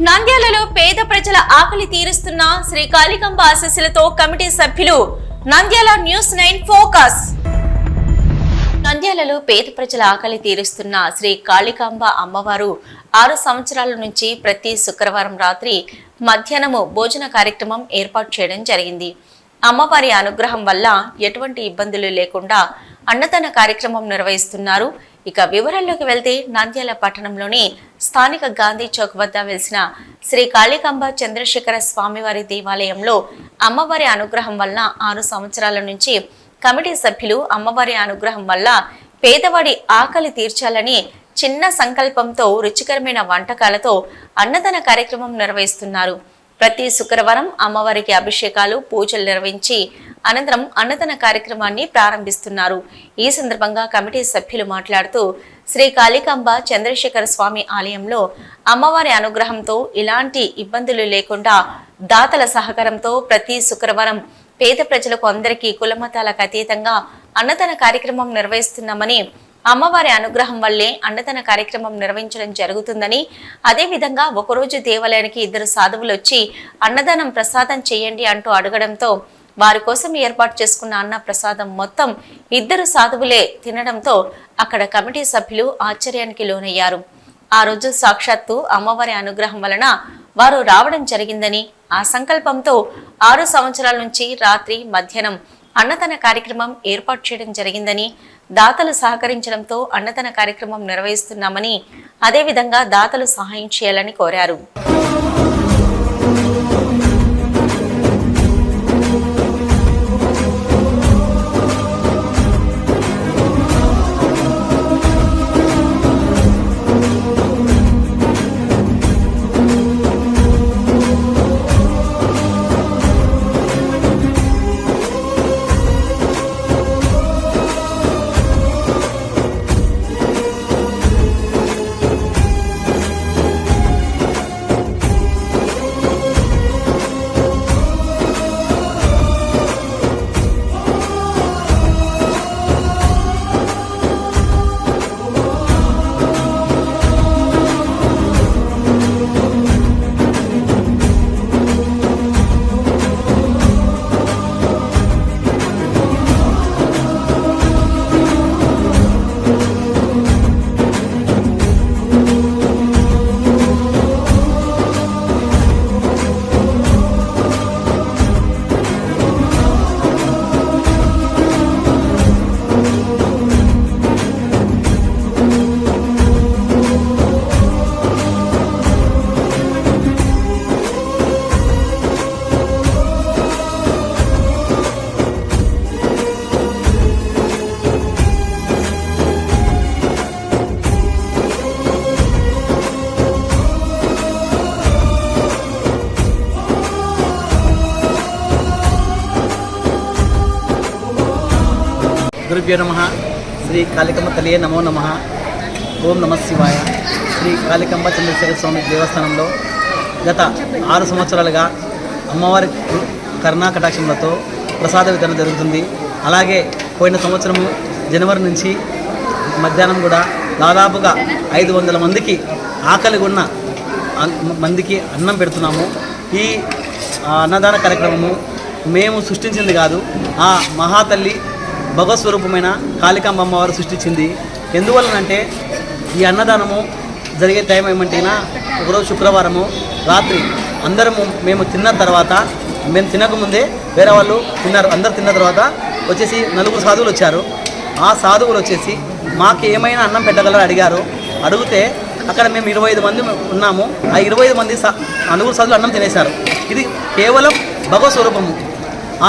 నంద్యాలలో పేద ప్రజల ఆకలి తీరుస్తున్న శ్రీ కాళికంబ ఆశస్సులతో కమిటీ సభ్యులు నంద్యాల న్యూస్ నైన్ ఫోకస్. నంద్యాలలో పేద ప్రజల ఆకలి తీరుస్తున్న శ్రీ కాళికాంబ అమ్మవారు ఆరు సంవత్సరాల నుంచి ప్రతి శుక్రవారం రాత్రి మధ్యాహ్నము భోజన కార్యక్రమం ఏర్పాటు చేయడం జరిగింది. అమ్మవారి అనుగ్రహం వల్ల ఎటువంటి ఇబ్బందులు లేకుండా అన్నదాన కార్యక్రమం నిర్వహిస్తున్నారు. ఇక వివరాల్లోకి వెళ్తే నంద్యాల పట్టణంలోని స్థానిక గాంధీ చౌక్ వద్ద వెలిసిన శ్రీ కాళికాంబ చంద్రశేఖర స్వామివారి దేవాలయంలో అమ్మవారి అనుగ్రహం వల్ల ఆరు సంవత్సరాల నుంచి కమిటీ సభ్యులు అమ్మవారి అనుగ్రహం వల్ల పేదవాడి ఆకలి తీర్చాలని చిన్న సంకల్పంతో రుచికరమైన వంటకాలతో అన్నదాన కార్యక్రమం నిర్వహిస్తున్నారు. ప్రతి శుక్రవారం అమ్మవారికి అభిషేకాలు పూజలు నిర్వహించి అనంతరం అన్నదాన కార్యక్రమాన్ని ప్రారంభిస్తున్నారు. ఈ సందర్భంగా కమిటీ సభ్యులు మాట్లాడుతూ శ్రీ కాళికాంబ చంద్రశేఖర స్వామి ఆలయంలో అమ్మవారి అనుగ్రహంతో ఇలాంటి ఇబ్బందులు లేకుండా దాతల సహకారంతో ప్రతి శుక్రవారం పేద ప్రజలకు అందరికీ కులమతాలకు అతీతంగా అన్నదాన కార్యక్రమం నిర్వహిస్తున్నామని అమ్మవారి అనుగ్రహం వల్లే అన్నదాన కార్యక్రమం నిర్వహించడం జరుగుతుందని అదేవిధంగా ఒకరోజు దేవాలయానికి ఇద్దరు సాధువులు వచ్చి అన్నదానం ప్రసాదం చేయండి అంటూ అడగడంతో వారి కోసం ఏర్పాటు చేసుకున్న అన్న ప్రసాదం మొత్తం ఇద్దరు సాధువులే తినడంతో అక్కడ కమిటీ సభ్యులు ఆశ్చర్యానికి లోనయ్యారు. ఆ రోజు సాక్షాత్తు అమ్మవారి అనుగ్రహం వలన వారు రావడం జరిగిందని ఆ సంకల్పంతో ఆరు సంవత్సరాల నుంచి రాత్రి మధ్యాహ్నం అన్నదాన కార్యక్రమం ఏర్పాటు చేయడం జరిగిందని దాతలు సహకరించడంతో అన్నదాన కార్యక్రమం నిర్వహిస్తున్నామని అదేవిధంగా దాతలు సహాయం చేయాలని కోరారు. గురుభ్యో నమ శ్రీ కాళికమ్మ తల్లియే నమో నమ ఓం నమ శివాయ శ్రీ కాళికమ్మ చంద్రశేఖర స్వామి దేవస్థానంలో గత ఆరు సంవత్సరాలుగా అమ్మవారి కరుణా కటాక్షములతో ప్రసాద వితరణ జరుగుతుంది. అలాగే పోయిన సంవత్సరము జనవరి నుంచి మధ్యాహ్నం కూడా దాదాపుగా ఐదు వందల మందికి ఆకలి ఉన్న మందికి అన్నం పెడుతున్నాము. ఈ అన్నదాన కార్యక్రమము మేము సృష్టించింది కాదు ఆ మహాతల్లి భగవస్వరూపమైన కాళికాంబ అమ్మవారు సృష్టించింది. ఎందువలనంటే ఈ అన్నదానము జరిగే టైం ఏమంటేనా ఒకరోజు శుక్రవారము రాత్రి అందరము మేము తిన్న తర్వాత మేము తినకముందే వేరే వాళ్ళు తిన్నారు అందరు తిన్న తర్వాత వచ్చేసి నలుగురు సాధువులు వచ్చారు. ఆ సాధువులు వచ్చేసి మాకు ఏమైనా అన్నం పెట్టగలరా అడిగారు. అడిగితే అక్కడ మేము ఇరవై ఐదు మంది ఉన్నాము. ఆ ఇరవై ఐదు మంది సా- నలుగురు సాధువులు అన్నం తినేశారు. ఇది కేవలం భగవత్ స్వరూపము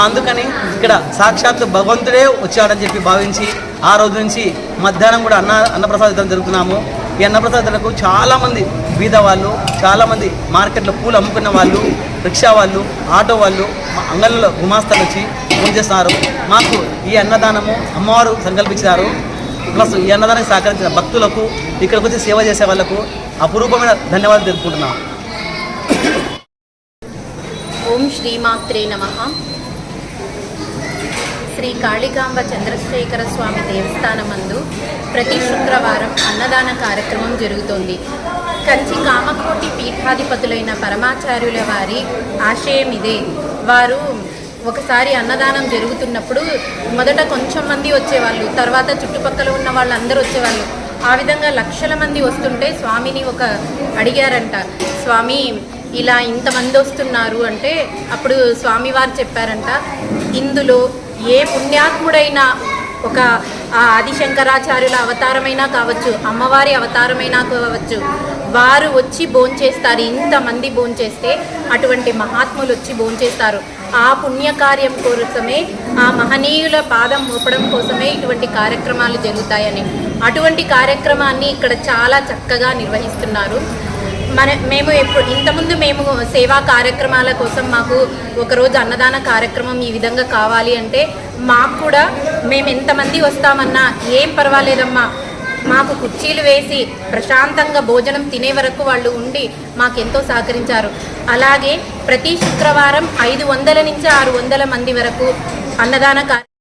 అందుకని ఇక్కడ సాక్షాత్ భగవంతుడే వచ్చాడని చెప్పి భావించి ఆ రోజు నుంచి మధ్యాహ్నం కూడా అన్న అన్నప్రసాద వితరణ జరుగుతున్నాము ఈ అన్నప్రసాద చాలామంది బీద వాళ్ళు చాలామంది మార్కెట్లో పూలు అమ్ముకున్న వాళ్ళు రిక్షా వాళ్ళు ఆటో వాళ్ళు మా అంగళ్ళలో గుమాస్తాలు వచ్చి పూజ చేస్తున్నారు. మాకు ఈ అన్నదానము అమ్మవారు సంకల్పించారు. ప్లస్ ఈ అన్నదానానికి సహకరించిన భక్తులకు ఇక్కడికి వచ్చి సేవ చేసే వాళ్ళకు అపురూపమైన ధన్యవాదాలు తెలుపుకుంటున్నాం. ఓం శ్రీమాత్రే నమ. శ్రీ కాళికాంబ చంద్రశేఖర స్వామి దేవస్థానమందు ప్రతి శుక్రవారం అన్నదాన కార్యక్రమం జరుగుతోంది. కంచి కామకోటి పీఠాధిపతులైన పరమాచార్యుల వారి ఆశయం ఇదే. వారు ఒకసారి అన్నదానం జరుగుతున్నప్పుడు మొదట కొంచెం మంది వచ్చేవాళ్ళు తర్వాత చుట్టుపక్కల ఉన్న వాళ్ళందరూ వచ్చేవాళ్ళు. ఆ విధంగా లక్షల మంది వస్తుంటే స్వామిని ఒక అడిగారంట. స్వామి ఇలా ఇంతమంది వస్తున్నారు అంటే అప్పుడు స్వామివారు చెప్పారంట. ఇందులో ఏ పుణ్యాత్ముడైనా ఒక ఆదిశంకరాచార్యుల అవతారమైనా కావచ్చు అమ్మవారి అవతారమైనా కావచ్చు వారు వచ్చి భోంచేస్తారు ఇంతమంది భోంచేస్తే అటువంటి మహాత్ములు వచ్చి భోంచేస్తారు. ఆ పుణ్యకార్యం కోసమే ఆ మహనీయుల పాదం మోపడం కోసమే ఇటువంటి కార్యక్రమాలు జరుగుతాయని. అటువంటి కార్యక్రమాన్ని ఇక్కడ చాలా చక్కగా నిర్వహిస్తున్నారు. మన మేము ఎప్పుడు ఇంతకుముందు మేము సేవా కార్యక్రమాల కోసం మాకు ఒకరోజు అన్నదాన కార్యక్రమం ఈ విధంగా కావాలి అంటే మాకు కూడా మేము ఎంతమంది వస్తామన్నా ఏం పర్వాలేదమ్మా. మాకు కుర్చీలు వేసి ప్రశాంతంగా భోజనం తినే వరకు వాళ్ళు ఉండి మాకెంతో సహకరించారు. అలాగే ప్రతి శుక్రవారం ఐదు వందల నుంచి ఆరు వందల మంది వరకు అన్నదాన కార్య